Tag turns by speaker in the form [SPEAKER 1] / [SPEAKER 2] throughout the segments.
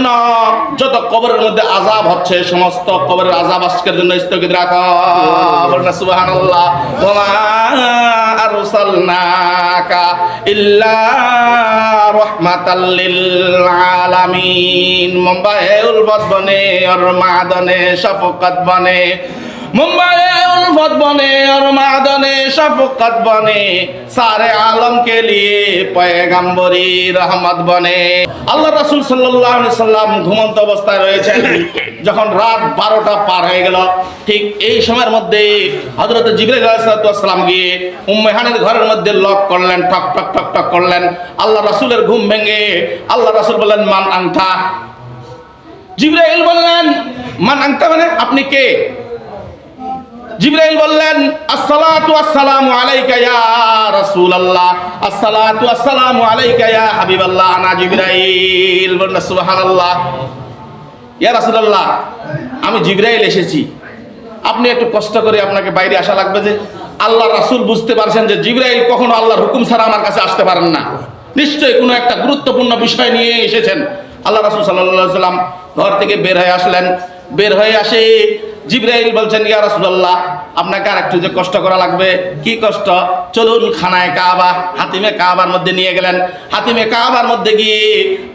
[SPEAKER 1] জন্য যত কবরের মধ্যে আজাব হচ্ছে, সমস্ত কবরের আজাব আজকের জন্য স্থগিত রাখো সুবাহ মুম্বাই উলফত বনে और মাদনে, শফকত বনে মুম্বাইয়ে উলফত বনে আর মাদনে শফকত বনে, সারে আলম কে লিয়ে পয়গম্বরি রহমত বনে। আল্লাহ রাসূল সাল্লাল্লাহু আলাইহি সাল্লাম ঘুমন্ত অবস্থায় রয়েছেন, যখন রাত বারোটা পার হয়ে গেল, ঠিক এই সময়ের মধ্যে হজরত জিবরাইল আলাইসালাম গিয়ে উম্মেহানের ঘরের মধ্যে লক করলেন, ঠক টক টক টক করলেন। আল্লাহ রাসুলের ঘুম ভেঙে আল্লাহ রাসুল বললেন, মান আংথা জিবরাইল বললেন, মান আনতা মানে আপনি কে? জিব্রাইল বললেন, আসসালাতু আসসালামু আলাইকা ইয়া রাসূলুল্লাহ। আসসালাতু আসসালামু আলাইকা ইয়া হাবিবাল্লাহ। আনা জিব্রাইল। বললেন সুবহানাল্লাহ। ইয়া রাসূলুল্লাহ, আমি জিব্রাইল এসেছি। আপনি একটু কষ্ট করে আপনাকে বাইরে আসা লাগবে যে, আল্লাহ রাসূল বুঝতে পারছেন যে জিব্রাইল কখনো আল্লাহর হুকুম ছাড়া আমার কাছে আসতে পারেন না। নিশ্চয়ই কোনো একটা গুরুত্বপূর্ণ বিষয় নিয়ে এসেছেন। আল্লাহ রাসূল সাল্লাল্লাহু আলাইহি সাল্লাম ঘর থেকে বের হয়ে আসলেন। বের হয়ে আসে জিব্রাইল বলছেন, ইয়া রাসূলুল্লাহ, আপনাকে আর একটু যে কষ্ট করা লাগবে। কি কষ্ট? চলুন খানায় কাবা, হাতিমে কাবার মধ্যে নিয়ে গেলেন। হাতিমে কাবার মধ্যে গিয়ে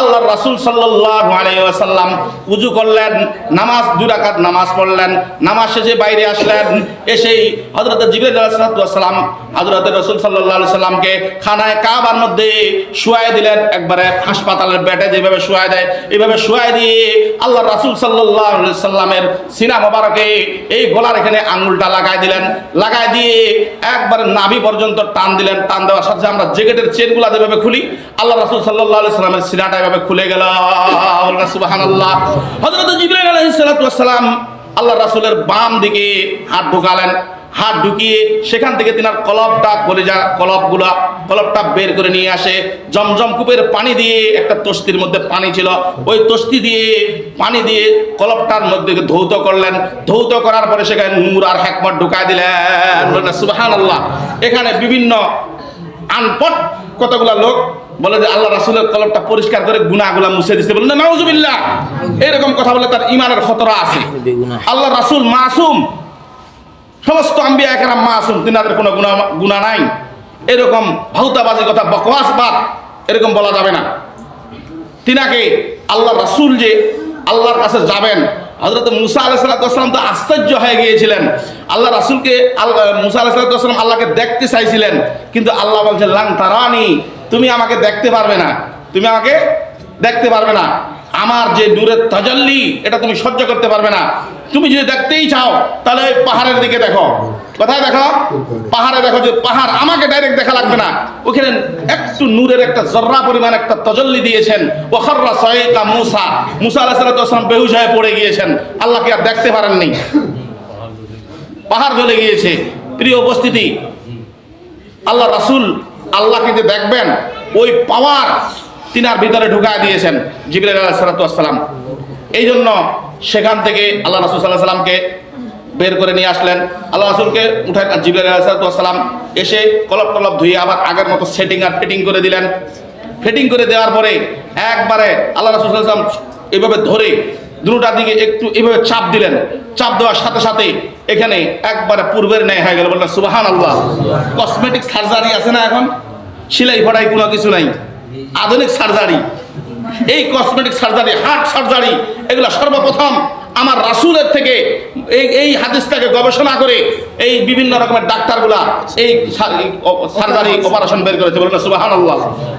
[SPEAKER 1] আল্লাহর রাসূল সাল্লাল্লাহু আলাইহি ওয়াসাল্লাম উজু করলেন, নামাজ দুই রাকাত নামাজ পড়লেন। নামাজ শেষে বাইরে আসলেন, এসেই হযরত জিবরাইল আলাইহিস সালাম হযরত রাসূল আলাইহি সাল্লামকে খানায় কাবার মধ্যে শুয়ায় দিলেন। একবারে হাসপাতালের বেডে যেভাবে শুয়ায় দেয় এইভাবে শুয়ায় দিয়ে আল্লাহ রাসূল আলাইহি সাল্লামের সিনা মোবারকে এই গোলার এখানে আঙ্গুলটা লাগাই দিলেন লাগাই দিয়ে একবার নাভি পর্যন্ত টান দিলেন, টান দেওয়ার সাথে আমরা জেকেটের চেনগুলা যেভাবে খুলি, আল্লাহ রাসূল আলাইহি সাল্লামের সিনাটা এভাবে খুলে গেল। সুবহানাল্লাহ। হযরত জিবরাইল সালাম আল্লাহ রাসূলের বাম দিকে হাত ঢুকালেন হাত ঢুকিয়ে সেখান থেকে তিনার কলবটা কলেজা কলপগুলা কলবটা বের করে নিয়ে আসে। জমজম কূপের পানি দিয়ে একটা তস্তির মধ্যে পানি ছিল। ওই তস্তি দিয়ে পানি দিয়ে কলবটার মধ্যে ধৌত করলেন। ধৌত করার পরে সেখানে নূর আর হ্যাকমত ঢুকায় দিলেন। সুবাহান আল্লাহ এখানে বিভিন্ন আনপট কতগুলা লোক বলে যে আল্লাহ রাসুলের কলবটা পরিষ্কার করে গুনাহগুলা মুছে দিছে। বলে নাউজুবিল্লাহ। এরকম কথা বলে তার ইমানের খতরা আছে। আল্লাহ রাসুল মাসুম সমস্ত আম্বিয়া একরাম মাসুম, তিনাদের কোনো গুণা গুণা নাই। এরকম ভাউতাবাজি কথা বকওয়াসবাদ এরকম বলা যাবে না। তিনাকে আল্লাহ রাসূল যে আল্লাহর কাছে যাবেন হজরত মুসা আলাইসালাম তো আশ্চর্য হয়ে গিয়েছিলেন। আল্লাহ রাসুলকে আল্লাহ মুসা আলাইসালাম আল্লাহকে দেখতে চাইছিলেন, কিন্তু আল্লাহ বলছেন লাং তারানি, তুমি আমাকে দেখতে পারবে না, তুমি আমাকে দেখতে পারবে না। আমার যে নূরের তাজাল্লি, এটা তুমি সহ্য করতে পারবে না। তুমি যদি দেখতেই চাও, তাহলে ওই পাহাড়ের দিকে দেখো। কোথায় দেখো? পাহাড়ে দেখো যে পাহাড় আমাকে ডাইরেক্ট দেখা লাগবে না। ওখানে একটু নূরের একটা জর্রা পরিমাণ একটা তজল্লি দিয়েছেন। ওখররা সয়েকা মুসা। মুসা আলাহ সাল্লাম বেহুশ হয়ে পড়ে গিয়েছেন। আল্লাহকে আর দেখতে পারেননি? পাহাড় জ্বলে গিয়েছে। প্রিয় উপস্থিতি, আল্লাহ রাসূল আল্লাহকে যে দেখবেন, ওই পাওয়ার তিনার ভিতরে ঢুকায় দিয়েছেন জিবরাইল আলাইহিস সালাম। এই জন্য সেখান থেকে আল্লাহ রাসূল আলাইহি সাল্লামকে বের করে নিয়ে আসলেন। আল্লাহ রাসূলকে উঠায় জিবরাইল আলাইহিস সালাম এসে কলপ টলপ ধুয়ে আবার আগের মতো সেটিং আর ফিটিং করে দিলেন। ফিটিং করে দেওয়ার পরে একবারে আল্লাহ রাসূল সাল্লাম এভাবে ধরে দুটার দিকে একটু এভাবে চাপ দিলেন। চাপ দেওয়ার সাথে সাথে এখানে একবারে পূর্বের ন্যায় হয়ে গেল। বললেন সুবাহান আল্লাহ কসমেটিক সার্জারি আছে না এখন? সিলাই ফড়াই কোনো কিছু নাই। আধুনিক সার্জারি, এই কসমেটিক সার্জারি হার্ট সার্জারি, এগুলো সর্বপ্রথম আমার রাসূলের থেকে এই এই হাদিসটাকে গবেষণা করে এই বিভিন্ন রকমের ডাক্তারগুলা এই সার্জারি অপারেশন বের করেছে। বলুন সুবাহান আল্লাহ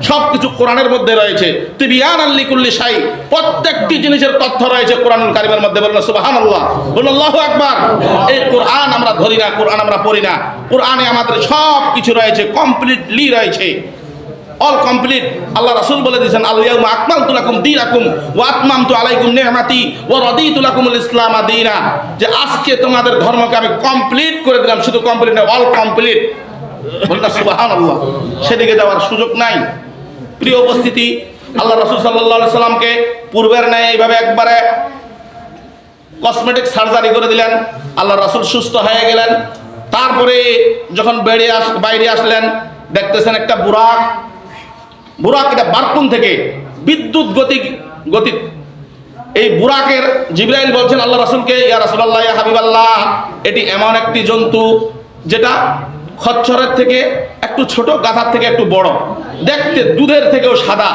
[SPEAKER 1] সব কিছু কোরআনের মধ্যে রয়েছে। তিবিয়ান আল্লি কুল্লি সাই প্রত্যেকটি জিনিসের তথ্য রয়েছে কোরআন কারিমের মধ্যে। বলুন সুবাহান আল্লাহ বলুন, আল্লাহ একবার এই কোরআন আমরা ধরি না, কোরআন আমরা পড়ি না। কোরআনে আমাদের সব কিছু রয়েছে কমপ্লিটলি রয়েছে। অল কমপ্লিট আল্লাহ রাসূল বলে দিয়েছেন আল্লাহুম আকমাল তুলাকুম দীনাকুম ওয়া আতমামতু আলাইকুম নি'মাতি ওয়া রাদিতু লাকুমুল ইসলাম দীনা। যে আজকে তোমাদের ধর্মকে আমি কমপ্লিট করে দিলাম, শুধু কমপ্লিট না অল কমপ্লিট সুবহানাল্লাহ। সেদিকে যাওয়ার সুযোগ নাই। প্রিয় উপস্থিতি, আল্লাহ রাসূল আলাইহি সাল্লামকে পূর্বের ন্যায় এইভাবে একবারে কসমেটিক সার্জারি করে দিলেন। আল্লাহ রাসূল সুস্থ হয়ে গেলেন। তারপরে যখন বেড়ে আস, বাইরে আসলেন, দেখতেছেন একটা বুরাক। বুরাক এটা বারকুন থেকে বিদ্যুৎ গতি গতি। এই বুরাকের জিব্রাইল বলছেন, আল্লাহ রাসুলকে, ইয়া রাসুল্লাহ ইয়া হাবিবাল্লাহ, এটি এমন একটি জন্তু যেটা খচ্ছরের থেকে একটু ছোট, গাধার থেকে একটু বড়। দেখতে দুধের থেকেও সাদা।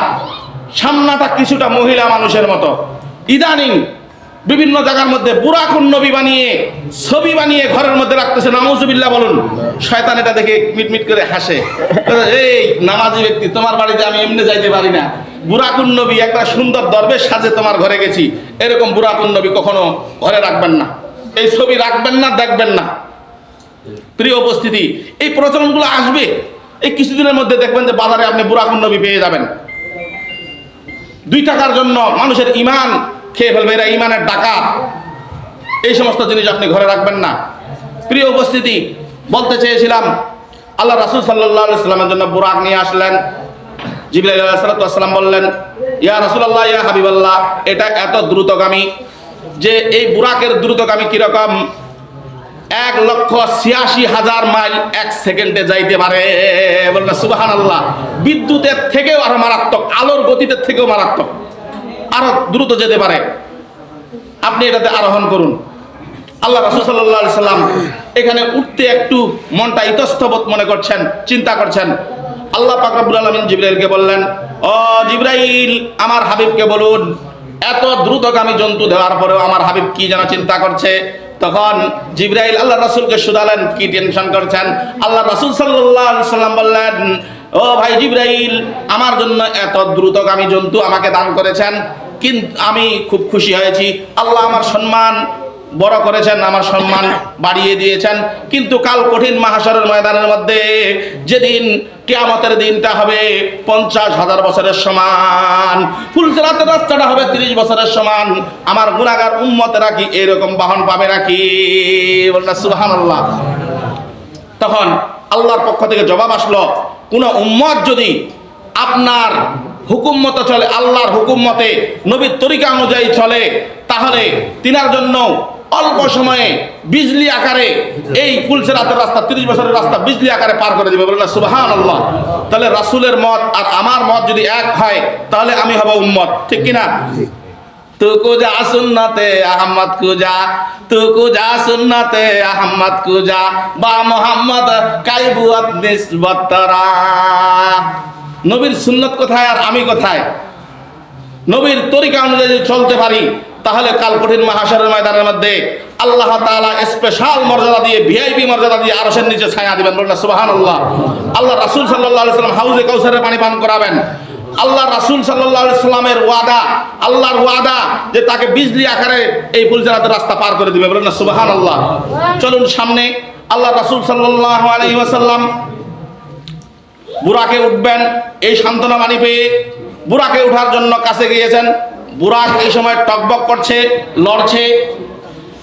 [SPEAKER 1] সামনাটা কিছুটা মহিলা মানুষের মতো। ইদানিং বিভিন্ন জায়গার মধ্যে বুরাকুন নবী বানিয়ে, ছবি বানিয়ে ঘরের মধ্যে রাখতেছে। নামুজুবিল্লাহ বলুন, শয়তান এটা দেখে মিটমিট করে হাসে। এই নামাজি ব্যক্তি, তোমার বাড়িতে আমি এমনি যাইতে পারি না। বুরাকুন নবী একটা সুন্দর দরবেশ সাজে তোমার ঘরে গেছি। এরকম বুরাকুন নবী কখনো ঘরে রাখবেন না। এই ছবি রাখবেন না, দেখবেন না। প্রিয় উপস্থিতি, এই প্রচলনগুলো আসবে। এই কিছুদিনের মধ্যে দেখবেন যে বাজারে আপনি বুরাকুন নবী পেয়ে যাবেন। দুই টাকার জন্য মানুষের ইমান খেয়ে ফেলবে এরা ইমানের ডাকা এই সমস্ত জিনিস আপনি ঘরে রাখবেন না। প্রিয় উপস্থিতি, বলতে চেয়েছিলাম, আল্লাহ রাসুল সাল্লাহ সাল্লামের জন্য বুরাক নিয়ে আসলেন। জিবরাইল সালাম বললেন, ইয়া রাসূলুল্লাহ, ইয়া হাবিবাল্লাহ, এটা এত দ্রুতগামী যে এই বুরাকের দ্রুতগামী কীরকম? এক লক্ষ ছিয়াশি হাজার মাইল এক সেকেন্ডে যাইতে পারে। বললেন সুবাহান আল্লাহ বিদ্যুতের থেকেও আরও মারাত্মক, আলোর গতিতে থেকেও মারাত্মক। আরও দ্রুত যেতে পারে। আপনি এটাতে আরোহণ করুন। আল্লাহ রাসূল সাল্লাল্লাহু সাল্লাম এখানে উঠতে একটু মনটা ইতস্তবোধ মনে করছেন, চিন্তা করছেন। আল্লাহ পাক রব্বুল আলামিন জিবরাইলকে বললেন, ও জিবরাইল, আমার হাবিবকে বলুন, এত দ্রুতগামী জন্তু দেওয়ার পরেও আমার হাবিব কি যেন চিন্তা করছে? তখন জিবরাইল আল্লাহ রাসূলকে শুধালেন, কি টেনশন করছেন? আল্লাহ রাসূল আলাইহি সাল্লাম বললেন, ও ভাই জিব্রাইল, আমার জন্য এত দ্রুতগামী জন্তু আমাকে দান করেছেন কিন্তু আমি খুব খুশি হয়েছি। আল্লাহ আমার সম্মান বড় করেছেন, আমার সম্মান বাড়িয়ে দিয়েছেন। কিন্তু কাল কঠিন মাহাসরের ময়দানের মধ্যে যেদিন কেয়ামতের দিনটা হবে, পঞ্চাশ হাজার বছরের সমান। ফুলসেরাতের রাস্তাটা হবে তিরিশ বছরের সমান। আমার গুণাগার উম্মতেরা কি এরকম বাহন পাবে নাকি? সুবাহান আল্লাহ তখন আল্লাহর পক্ষ থেকে জবাব আসলো, কোন উম্মত যদি আপনার হুকুম মতো চলে, আল্লাহর হুকুম মতে, নবীর তরিকা অনুযায়ী চলে, তাহলে তিনার জন্য অল্প সময়ে বিজলি আকারে এই ফুলসেরাতের রাস্তা, তিরিশ বছরের রাস্তা বিজলি আকারে পার করে দিবে। বলেন সুবাহান আল্লাহ তাহলে রাসূলের মত আর আমার মত যদি এক হয়, তাহলে আমি হব উম্মত। ঠিক কিনা? তু আহমদ কুজা বা মোহাম্মদ কাইবুয়াত নিসবতরা নবীর সুন্নত কোথায় আর আমি কোথায়? নবীর তরিকা অনুযায়ী চলতে পারি, তাহলে কাল কঠিন মাহাসরের ময়দানের মধ্যে আল্লাহ তাআলা স্পেশাল মর্যাদা দিয়ে ভিআইপি মর্যাদা দিয়ে আরশের নিচে ছায়া দিবেন। বলেন সুবহানাল্লাহ। আল্লাহ রাসূল সাল্লাল্লাহু আলাইহি সাল্লাম হাউজে কাউসারে পানি পান করাবেন। আল্লাহ রাসূল আলাইহি সাল্লামের ওয়াদা, আল্লাহর ওয়াদা যে তাকে বিজলি আকারে এই ফুলজারাতের রাস্তা পার করে দিবে। বলেন সুবহানাল্লাহ। চলুন সামনে, আল্লাহ রাসূল সাল্লাল্লাহু আলাইহি ওয়াসাল্লাম বুরাকে উঠবেন, এই সান্ত্বনা বাণী পেয়ে বুরাকে উঠার জন্য কাছে গিয়েছেন। বুরাক এই সময় টকবক করছে, লড়ছে।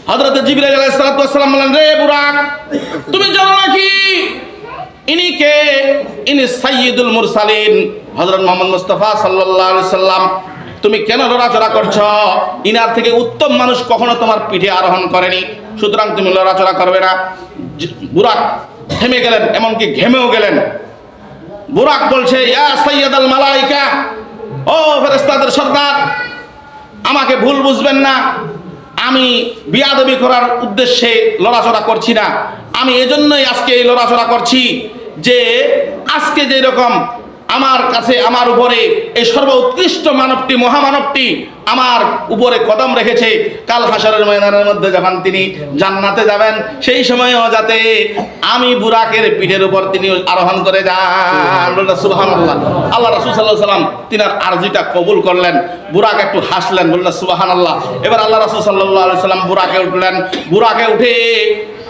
[SPEAKER 1] হজরত জিবরাইল আলাইহিস সালাম বললেন, রে বুরাক তুমি জানো নাকি? ইনি কে? ইনি সাইয়্যিদুল মুরসালিন। হযরত মুহাম্মদ মুস্তাফা সাল্লাল্লাহু সাল্লাম, তুমি কেন লড়াচড়া করছ? ইনার থেকে উত্তম মানুষ কখনো তোমার পিঠে আরোহণ করেনি। সুতরাং তুমি লড়াচড়া করবে না। বুরাক থেমে গেলেন, এমনকি ঘেমেও গেলেন। বুরাক বলছে, ইয়া সৈয়দাল মালাইকা, ও ফেরেস্তাদের সর্দার, আমাকে ভুল বুঝবেন না। আমি বিয়াদবি করার উদ্দেশ্যে লড়াচড়া করছি না। আমি এজন্যই আজকে এই লড়াচড়া করছি যে আজকে যে রকম আমার কাছে, আমার উপরে এই সর্বোৎকৃষ্ট মানবটি, মহামানবটি আমার উপরে কদম রেখেছে। কাল হাসরের ময়দানের মধ্যে যখন তিনি জান্নাতে যাবেন, সেই সময়ও যাতে আমি বুরাকের পিঠের উপর তিনি আরোহণ করে যান। আল্লাহ রাসুল সাল্লাহ সাল্লাম তিনার আরজিটা কবুল করলেন, বুরাক একটু হাসলেন বললেন সুবাহান আল্লাহ এবার আল্লাহ রাসুল সাল্লাহ সাল্লাম বুরাকে উঠলেন। বুরাকে উঠে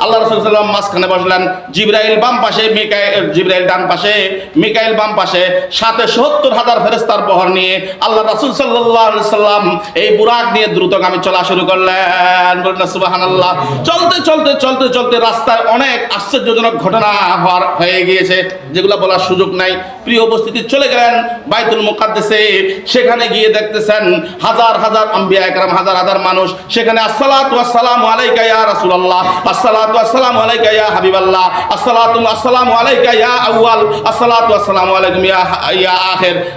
[SPEAKER 1] আল্লাহ রসুল সাল্লাম মাঝখানে বসলেন, জিব্রাইল বাম পাশে, মিকাইল জিব্রাইল ডান পাশে, মিকাইল বাম পাশে, সাথে সত্তর হাজার ফেরেস্তার বহর নিয়ে আল্লাহ রাসুল সাল্লাহ সাল্লাম এই বুরাক নিয়ে দ্রুতগামী চলা শুরু করলেন। সুবাহান আল্লাহ চলতে চলতে চলতে চলতে রাস্তায় অনেক আশ্চর্যজনক ঘটনা হওয়ার হয়ে গিয়েছে, যেগুলো বলার সুযোগ নাই। প্রিয় উপস্থিতি, চলে গেলেন বাইতুল মুকাদ্দেসে। সেখানে গিয়ে দেখতেছেন হাজার হাজার আম্বিয়া একরাম, হাজার হাজার মানুষ। সেখানে আসসালাতু আসসালামু আলাইকা ইয়া রাসূলুল্লাহ।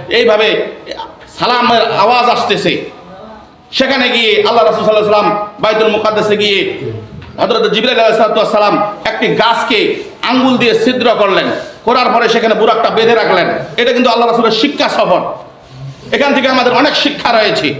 [SPEAKER 1] এইভাবে সালামের আওয়াজ আসতেছে। সেখানে গিয়ে আল্লাহ রাসূল সাল্লাল্লাহু আলাইহি গিয়ে হযরত জিবরাইল আলাইহিস একটি গাছকে আঙ্গুল দিয়ে ছিদ্র করলেন। করার পরে সেখানে বুরাকটা বেঁধে রাখলেন। এটা কিন্তু আল্লাহ রাসূলের শিক্ষা সফর। এখান থেকে আমাদের অনেক শিক্ষা রয়েছে।